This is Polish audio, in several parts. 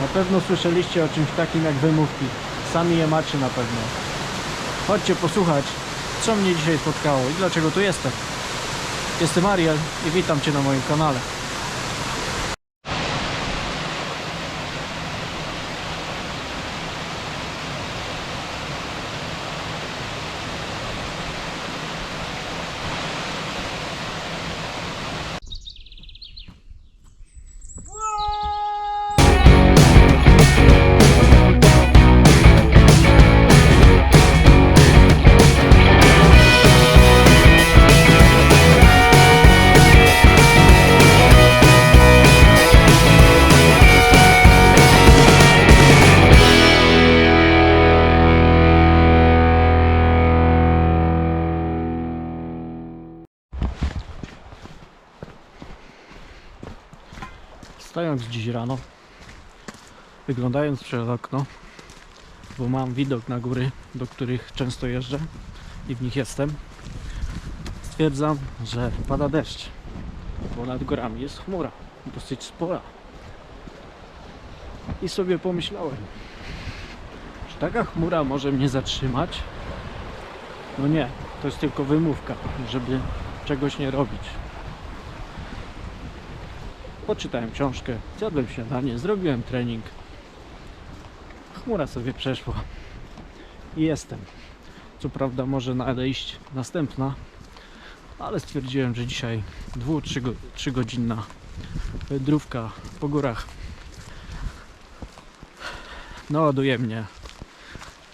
Na pewno słyszeliście o czymś takim jak wymówki. Sami je macie na pewno. Chodźcie posłuchać, co mnie dzisiaj spotkało i dlaczego tu jestem. Jestem Ariel i witam Cię na moim kanale. Stając dziś rano, wyglądając przez okno, bo mam widok na góry, do których często jeżdżę i w nich jestem, stwierdzam, że pada deszcz, bo nad górami jest chmura, dosyć spora. I sobie pomyślałem, czy taka chmura może mnie zatrzymać? No nie, to jest tylko wymówka, żeby czegoś nie robić. Poczytałem książkę, zjadłem śniadanie, zrobiłem trening. Chmura sobie przeszła. I jestem. Co prawda może nadejść następna, ale stwierdziłem, że dzisiaj 2-3 godzinna wędrówka po górach naładuje mnie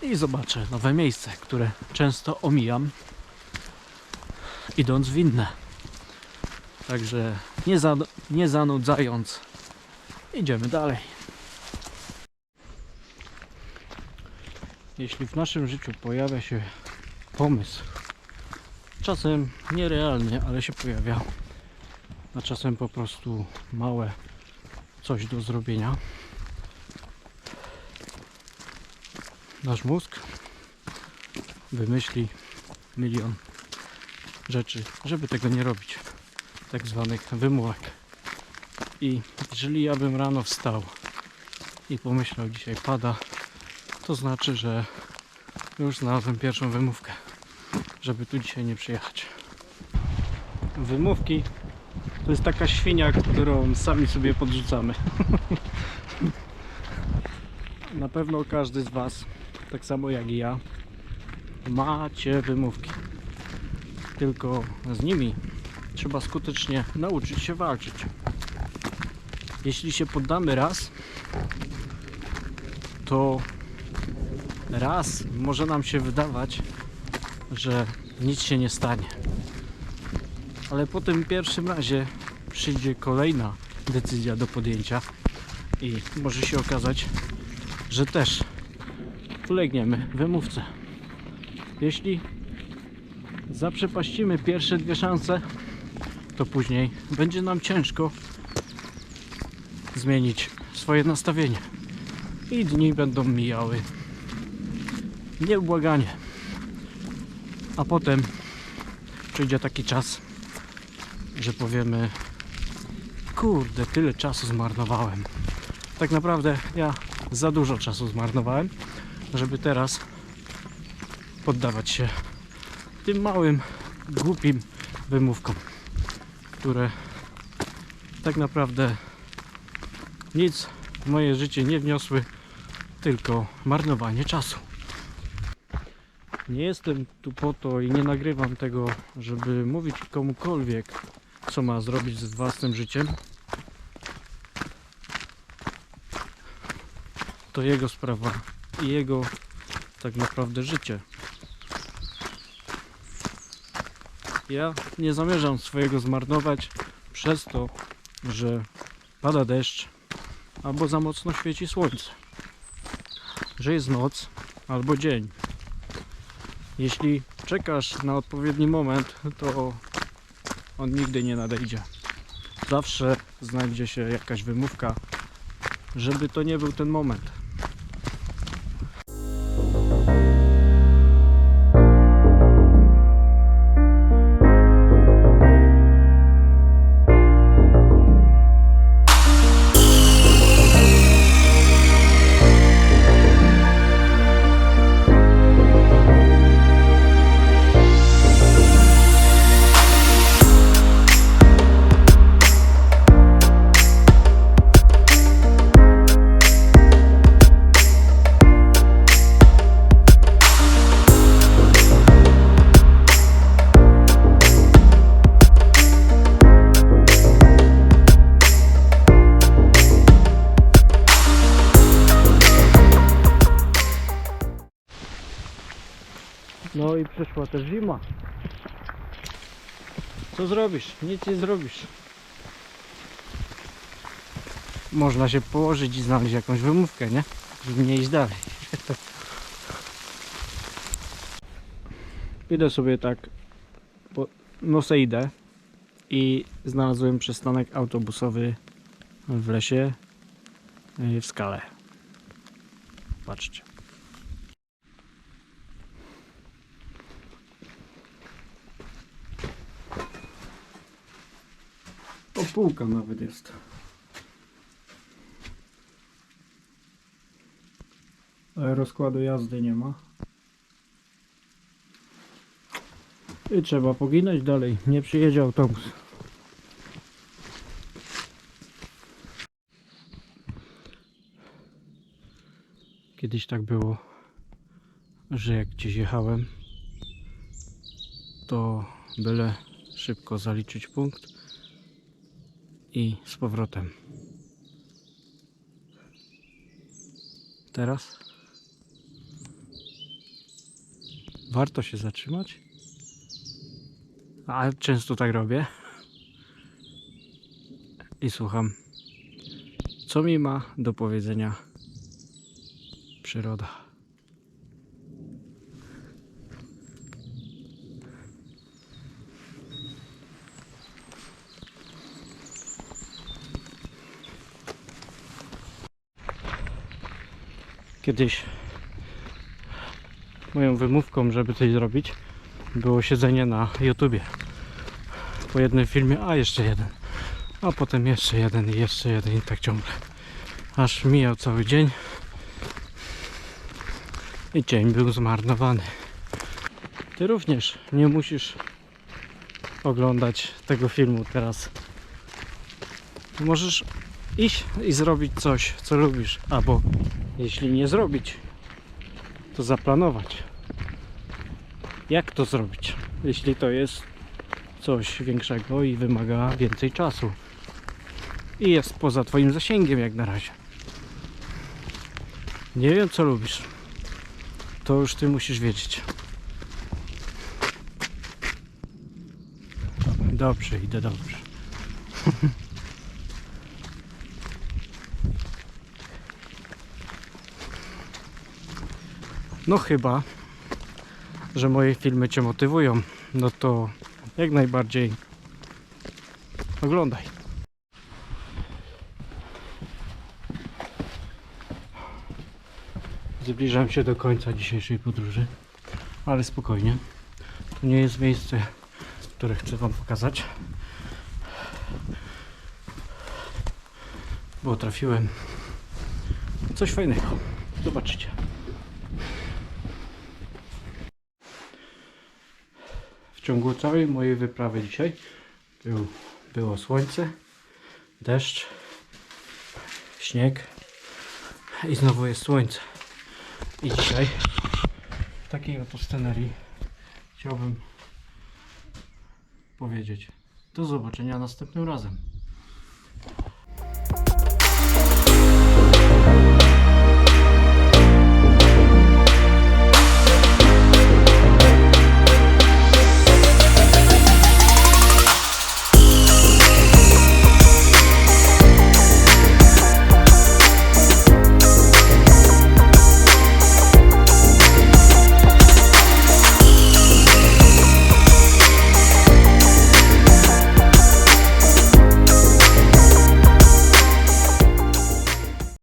i zobaczę nowe miejsce, które często omijam idąc w inne. Także nie, za, nie zanudzając, idziemy dalej. Jeśli w naszym życiu pojawia się pomysł, czasem nierealny, ale się pojawia, a czasem po prostu małe coś do zrobienia, nasz mózg wymyśli milion rzeczy, żeby tego nie robić tak zwanych wymówek. I jeżeli ja bym rano wstał i pomyślał, dzisiaj pada, to znaczy, że już znalazłem pierwszą wymówkę, żeby tu dzisiaj nie przyjechać. Wymówki to jest taka świnia, którą sami sobie podrzucamy. Na pewno każdy z Was, tak samo jak i ja, macie wymówki. Tylko z nimi trzeba skutecznie nauczyć się walczyć. Jeśli się poddamy raz, to raz może nam się wydawać, że nic się nie stanie. Ale po tym pierwszym razie przyjdzie kolejna decyzja do podjęcia i może się okazać, że też ulegniemy wymówce. Jeśli zaprzepaścimy pierwsze dwie szanse, to później będzie nam ciężko zmienić swoje nastawienie. I dni będą mijały nieubłaganie. A potem przyjdzie taki czas, że powiemy kurde, tyle czasu zmarnowałem. Tak naprawdę ja za dużo czasu zmarnowałem, żeby teraz poddawać się tym małym, głupim wymówkom które tak naprawdę nic w moje życie nie wniosły, tylko marnowanie czasu. Nie jestem tu po to i nie nagrywam tego, żeby mówić komukolwiek, co ma zrobić z własnym życiem. To jego sprawa i jego tak naprawdę życie. Ja nie zamierzam swojego zmarnować przez to, że pada deszcz albo za mocno świeci słońce. Że jest noc albo dzień. Jeśli czekasz na odpowiedni moment, to on nigdy nie nadejdzie. Zawsze znajdzie się jakaś wymówka, żeby to nie był ten moment. No i przyszła też zima. Co zrobisz? Nic nie zrobisz. Można się położyć i znaleźć jakąś wymówkę, nie? Żeby nie iść dalej. Idę sobie tak po nosę idę i znalazłem przystanek autobusowy w lesie yy, w skale. Patrzcie. O półka nawet jest. Ale rozkładu jazdy nie ma. I trzeba poginąć dalej. Nie przyjedzie autobus. Kiedyś tak było, że jak gdzieś jechałem, to byle szybko zaliczyć punkt i z powrotem. Teraz warto się zatrzymać. A często tak robię. I słucham, co mi ma do powiedzenia przyroda. Kiedyś moją wymówką, żeby coś zrobić, było siedzenie na YouTubie. Po jednym filmie, a jeszcze jeden. A potem jeszcze jeden i jeszcze jeden i tak ciągle. Aż mijał cały dzień. I dzień był zmarnowany. Ty również nie musisz oglądać tego filmu teraz. Możesz iść i zrobić coś, co lubisz, albo jeśli nie zrobić, to zaplanować. Jak to zrobić, jeśli to jest coś większego i wymaga więcej czasu i jest poza Twoim zasięgiem jak na razie. Nie wiem co lubisz. To już Ty musisz wiedzieć. Dobrze, idę dobrze. No chyba, że moje filmy Cię motywują, no to jak najbardziej oglądaj. Zbliżam się do końca dzisiejszej podróży, ale spokojnie. To nie jest miejsce, które chcę Wam pokazać. Bo trafiłem coś fajnego. Zobaczycie. W ciągu całej mojej wyprawy dzisiaj był, było słońce, deszcz, śnieg i znowu jest słońce. I dzisiaj w takiej oto scenerii chciałbym powiedzieć do zobaczenia następnym razem.